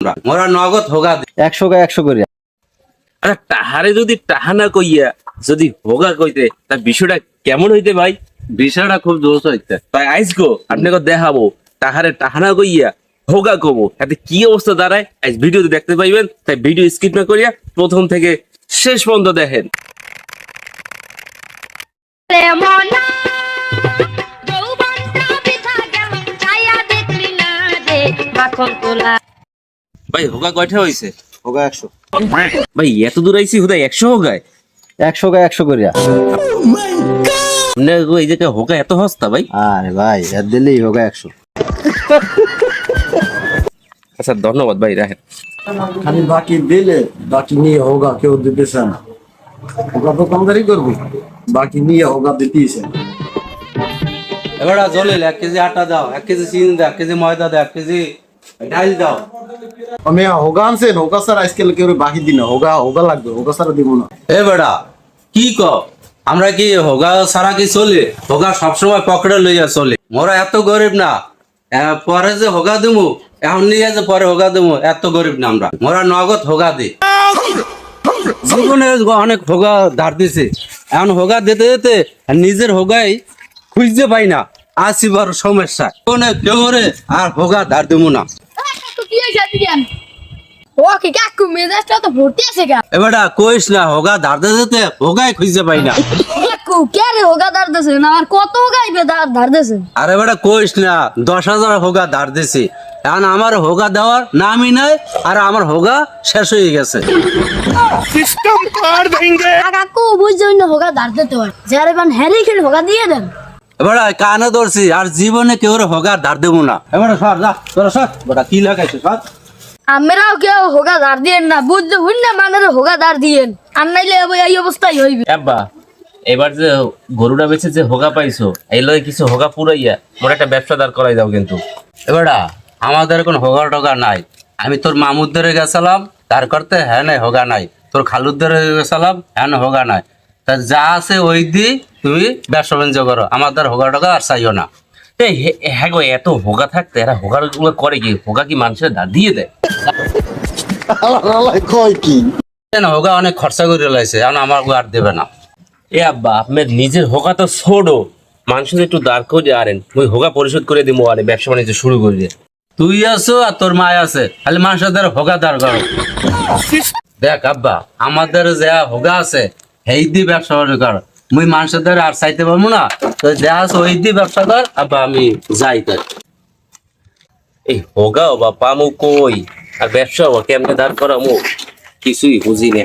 আমরা মোরা নগদ হোগা একশো কা একশো করে আরে টাহারে যদি টাহানা কইয়া যদি হোগা কইতে তা বিষয়টা কেমন হইতে ভাই? বিষয়টা খুব জোশ হইতে। তাই আইসগো আপনাকে দেখাবো। টাহারে টাহানা কইয়া হোগা কমো। এতে কি অবস্থা দাঁড়ায়? আজ ভিডিওতে দেখতে পাইবেন তাই ভিডিও স্কিপ না করিয়া প্রথম থেকে শেষ পর্যন্ত দেখেন। মনা মাখন তোলা। ভাই হোগা কয়টা হইছে? হোগা একশো। ভাই এত দূর আইছি হুদাই একশো হোগায়? একশো কা একশো করে আপনার এই জায়গায় হোগা এত হস্তা ভাই? আরে ভাই এর দিলেই হোগা একশো। আচ্ছা ধন্যবাদ ভাই রাখেন। খালি বাকি দিলে বাকি নিয়ে হোগা কেউ দিতেছে না। হোগা দোকানদারি করবি। বাকি নিয়ে হোগা দিতেছে এবার জলিল এক কেজি আটা দাও এক কেজি চিনি দাও এক কেজি ময়দা দাও এক কেজি ডাল দাও। আমি হোগা আনছেন হোগা স্যার আজকাল কেউ বাকি দিন হোগা হোগা লাগবে হোগা স্যার দিব না। এ বেড়া কি ক আমরা কি হোগা সারা কি চলে? হোগা সবসময় পকেটে লইয়া চলে। মোরা এত গরিব না। পরে যে হোগা দিমু এখন নিয়ে যে পরে হোগা দিমু এত গরিব না আমরা। মোরা নগদ হোগা দি জীবনে অনেক হোগা ধার দিছে। এখন হোগা দিতে দিতে নিজের হোগাই খুঁজতে পাই না। আসি বড় সমস্যা। কোনে কেউরে আর হোগা ধার দিমু না। কাকু কি হয়েছে দিয়ান ও কি কাকু মেজাজটা তো ভর্তি আছে গা। এবারটা কইস না হোগা ধার দিতে দিতে হোগাই খুঁজতে পাই না। কাকু কে রে হোগা দাঁড় দেছে? না আর কত গাইবে দাঁড় ধার দেছে? আরে বেটা কইস না দশ হাজার হোগা ধার দিছি। এখন আমার হোগা দেওয়ার নামই নাই আর আমার হোগা শেষ হয়ে গেছে। কাকু বুঝছ না হোগা ধার দিতে হয়। যারে বান হ্যারি খেলে হোগা দিয়ে দেন। এবারে কানে ধরছি আর জীবনে কেউ হোগা ধার দেবো না। এবারে সর যা তোরা সর। বেটা কি লাগাইছে সর। আমরাও কেউ হোগা ধার দিয়েন না বুঝতে হুন না মানে হোগা ধার দিয়েন। আর নাইলে এই অবস্থাই হইবে। আব্বা এবার যে গরুটা বেচে যে হোগা পাইছো এই লয় কিছু হোগা পুরাইয়া মোর একটা ব্যবসা দাঁড় করাই দাও কিন্তু। এবারা আমাদের কোনো হোগা টোগা নাই। আমি তোর মামুদের গেছিলাম তার করতে হ্যাঁ নাই হোগা নাই। তোর খালুদের গেছিলাম হ্যাঁ না হোগা নাই। তা যা আছে ওই দি তুমি ব্যবসা বাণিজ্য করো আমাদের হোগা টোগা আর চাইও না। হ্যাঁ গো এত হোগা থাকতে এরা হোগা গুলো করে কি? হোগা কি মানুষের দাঁড় দিয়ে দেয়? কি? না হোগা অনেক খরচা করে লাইছে এখন আমার আর দেবে না। এ আব্বা আপনার নিজের হোগা তো ছোড়ো মানুষের একটু দাঁড় করে আনেন ওই হোগা পরিশোধ করে দিব আরে ব্যবসা বাণিজ্য শুরু করে দিয়ে তুই আছো আর তোর মা আছে খালি মানুষদের হোগা দাঁড় করো দেখ আব্বা আমাদের যে হোগা আছে সেই দি ব্যবসা বাণিজ্য কর। মুই মানুষদের আর চাইতে পারব না। তো যা ওই দি ব্যবসা কর আবার আমি যাই তাই এই হোগাও বা পামু কই? আর ব্যবসা কেমনে দাঁড় করামু? কিছুই বুঝি না।